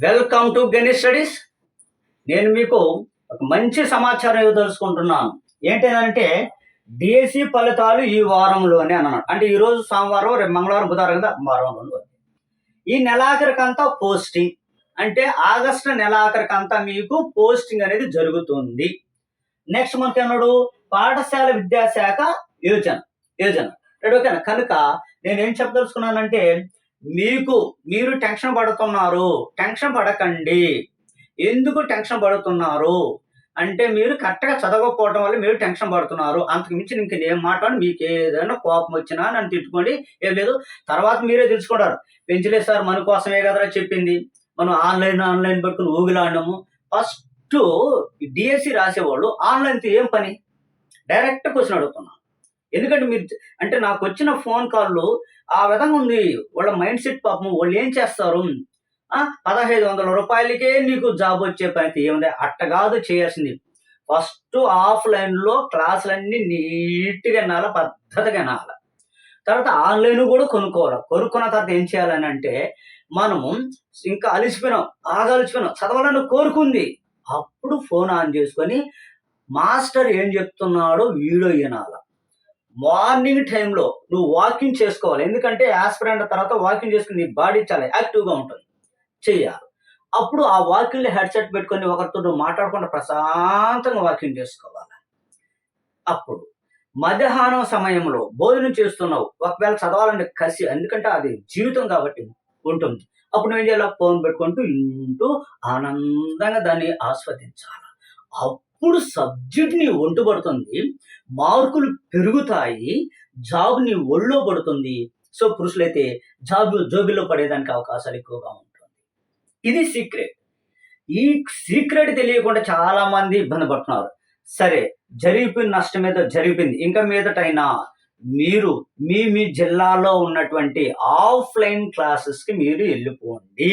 Welcome to Ganesh studies నేను మీకు ఒక మంచి సమాచారం ఇవ్వదలుచుకుంటున్నాను. ఏంటంటే డిఎస్సి ఫలితాలు ఈ వారంలోనే అన్నాడు అంటే ఈ రోజు సోమవారం రేపు మంగళవారం బుధవారం కదా? వారంలో ఈ నెలాఖరికంతా పోస్టింగ్ అంటే ఆగస్టు నెలాఖరికంతా మీకు పోస్టింగ్ అనేది జరుగుతుంది. నెక్స్ట్ మంత్ అన్నాడు పాఠశాల విద్యాశాఖ యోజన. యోజన. ఓకేనా? కనుక నేను ఏం చెప్పదలుచుకున్నానంటే మీకు మీరు టెన్షన్ పడుతున్నారు. టెన్షన్ పడకండి. ఎందుకు టెన్షన్ పడుతున్నారు? అంటే మీరు కరెక్ట్గా చదవకపోవడం వల్ల మీరు టెన్షన్ పడుతున్నారు. అంతకు మించి ఇంక నేను మాట్లాడి మీకు ఏదైనా కోపం వచ్చినా నన్ను తిట్టుకోండి. ఏం లేదు. తర్వాత మీరే తెలుసుకుంటారు. పెంచలేదు సార్ మన కోసమే కదరా చెప్పింది. మనం ఆన్లైన్ ఆన్లైన్ పెట్టుకుని ఊగిలాడినాము ఫస్ట్ డిఎస్సి రాసేవాళ్ళు ఆన్లైన్తో ఏం పని? డైరెక్ట్ క్వశ్చన్ అడుగుతున్నాను ఎందుకంటే మీరు అంటే నాకు వచ్చిన ఫోన్ కాల్లో ఆ విధంగా ఉంది. వాళ్ళ మైండ్ సెట్ పాపం వాళ్ళు ఏం చేస్తారు? పదహైదు వందల రూపాయలకే నీకు జాబ్ వచ్చే పని అయితే ఏముంది? అట్ట కాదు చేయాల్సింది. ఫస్ట్ ఆఫ్లైన్లో క్లాసులన్నీ నీట్గా వినాలి పద్ధతిగా వినాలి. తర్వాత ఆన్లైన్ కూడా కొనుక్కోవాలి. కొనుక్కున్న తర్వాత ఏం చేయాలని అంటే మనము ఇంకా అలిసిపోయినాం బాగా అలిసిపోయినాం. చదవాలని కోరుకుంది. అప్పుడు ఫోన్ ఆన్ చేసుకొని మాస్టర్ ఏం చెప్తున్నాడో వీడియో వినాలి. మార్నింగ్ టైంలో నువ్వు వాకింగ్ చేసుకోవాలి. ఎందుకంటే ఆస్పిరెంట్ తర్వాత వాకింగ్ చేసుకుని నీ బాడీ చాలా యాక్టివ్గా ఉంటుంది. చెయ్యాలి. అప్పుడు ఆ వాకింగ్ హెడ్సెట్ పెట్టుకొని ఒకరితో నువ్వు మాట్లాడకుండా ప్రశాంతంగా వాకింగ్ చేసుకోవాలి. అప్పుడు మధ్యాహ్నం సమయంలో భోజనం చేస్తున్నావు. ఒకవేళ చదవాలంటే కసి ఎందుకంటే అది జీవితం కాబట్టి ఉంటుంది. అప్పుడు నువ్వు ఏం చేయాలి? ఫోన్ పెట్టుకుంటూ ఇంటూ ఆనందంగా దాన్ని ఆస్వాదించాలి. అప్పుడు సబ్జెక్ట్ నీ ఒంటు పడుతుంది మార్కులు పెరుగుతాయి జాబ్ నీ ఒళ్ళో పడుతుంది. సో పురుషులైతే జాబ్ జోబిలో పడేదానికి అవకాశాలు ఎక్కువగా ఉంటుంది. ఇది సీక్రెట్. ఈ సీక్రెట్ తెలియకుండా చాలా మంది ఇబ్బంది పడుతున్నారు. సరే జరిగిపోయిన నష్టం ఏదో జరిగిపోయింది. ఇంకా మీదటైనా మీరు మీ మీ జిల్లాలో ఉన్నటువంటి ఆఫ్లైన్ క్లాసెస్కి మీరు వెళ్ళిపోండి.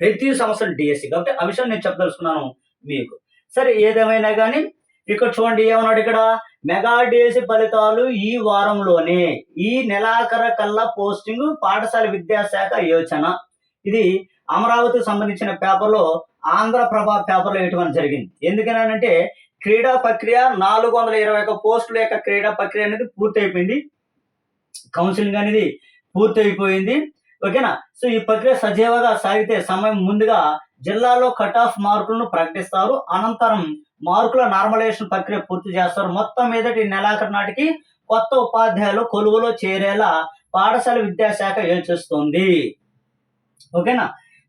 ప్రతి సంవత్సరం డిఎస్సి. కాబట్టి ఆ విషయం నేను చెప్పదలుచుకున్నాను మీకు. సరే ఏదేమైనా కానీ ఇక్కడ చూడండి ఏమన్నాడు ఇక్కడ? మెగా ఫలితాలు ఈ వారంలోనే ఈ నెలాఖర కల్లా పోస్టింగ్ పాఠశాల విద్యాశాఖ యోచన. ఇది అమరావతికి సంబంధించిన పేపర్లో ఆంధ్రప్రభ పేపర్లో వేయటం జరిగింది. ఎందుకనంటే క్రీడా ప్రక్రియ నాలుగు వందల ఇరవై ఒక్క పోస్టుల యొక్క క్రీడా ప్రక్రియ అనేది పూర్తయిపోయింది. కౌన్సిలింగ్ అనేది పూర్తయిపోయింది. ఓకేనా? సో ఈ ప్రక్రియ సజీవంగా సాగితే సమయం ముందుగా జిల్లాలో కట్ ఆఫ్ మార్కులను ప్రకటిస్తారు. అనంతరం మార్కుల నార్మలైజేషన్ ప్రక్రియ పూర్తి చేస్తారు. మొత్తం మీదటి నెలాఖరు నాటికి కొత్త ఉపాధ్యాయులు కొలువులో చేరేలా పాఠశాల విద్యాశాఖ యోచిస్తుంది. ఓకేనా?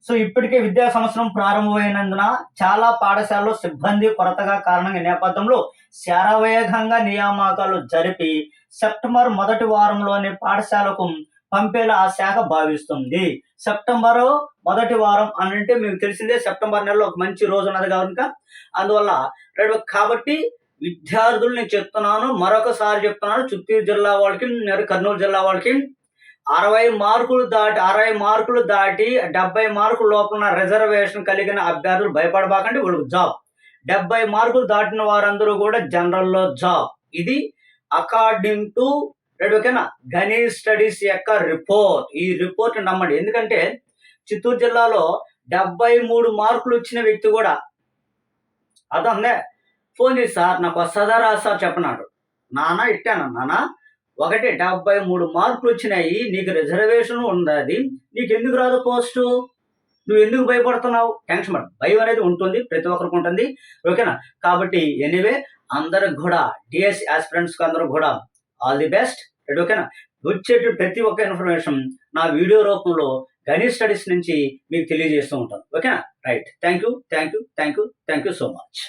సో ఇప్పటికే విద్యా సంవత్సరం ప్రారంభమైనందున చాలా పాఠశాలలో సిబ్బంది కొరతగా కారణంగా నేపథ్యంలో శరవేగంగా నియామకాలు జరిపి సెప్టెంబర్ మొదటి వారంలోని పాఠశాలకు పంపేలా ఆ శాఖ భావిస్తుంది. సెప్టెంబర్ మొదటి వారం అని అంటే మీకు తెలిసిందే సెప్టెంబర్ నెలలో ఒక మంచి రోజు ఉన్నది కనుక. అందువల్ల రెండు కాబట్టి విద్యార్థులు నేను చెప్తున్నాను మరొకసారి చెప్తున్నాను చిత్తూరు జిల్లా వాళ్ళకి కర్నూలు జిల్లా వాళ్ళకి. అరవై మార్కులు దాటి అరవై మార్కులు దాటి డెబ్బై మార్కుల లోపల రిజర్వేషన్ కలిగిన అభ్యర్థులు భయపడబాకండి వాళ్ళకి జాబ్. డెబ్బై మార్కులు దాటిన వారందరూ కూడా జనరల్లో జాబ్. ఇది అకార్డింగ్ టు రైట్ ఓకేనా గణేష్ స్టడీస్ యొక్క రిపోర్ట్ ఈ రిపోర్ట్ నమ్మండి. ఎందుకంటే చిత్తూరు జిల్లాలో డెబ్బై మూడు మార్కులు వచ్చిన వ్యక్తి కూడా అదందే ఫోన్ చేసి సార్ నాకు వస్తుందా రా సార్? చెప్పనాడు నాన్న ఇట్టాను. నాన్న ఒకటి డెబ్బై మూడు మార్కులు వచ్చినాయి. నీకు రిజర్వేషన్ ఉన్నది నీకు ఎందుకు రాదు పోస్టు? నువ్వు ఎందుకు భయపడుతున్నావు? టెన్షన్ పడ భయం అనేది ఉంటుంది. ప్రతి ఒక్కరికి ఉంటుంది. ఓకేనా? కాబట్టి ఎనీవే అందరికి కూడా డిఎస్ ఆస్పిరెంట్స్కి అందరూ కూడా ఆల్ ది బెస్ట్. రైట్ ఓకేనా? వచ్చేటు ప్రతి ఒక్క ఇన్ఫర్మేషన్ నా వీడియో రూపంలో గణేష్ స్టడీస్ నుంచి మీకు తెలియజేస్తూ ఉంటాను ఓకేనా? Right. Thank you thank you thank you thank you so much.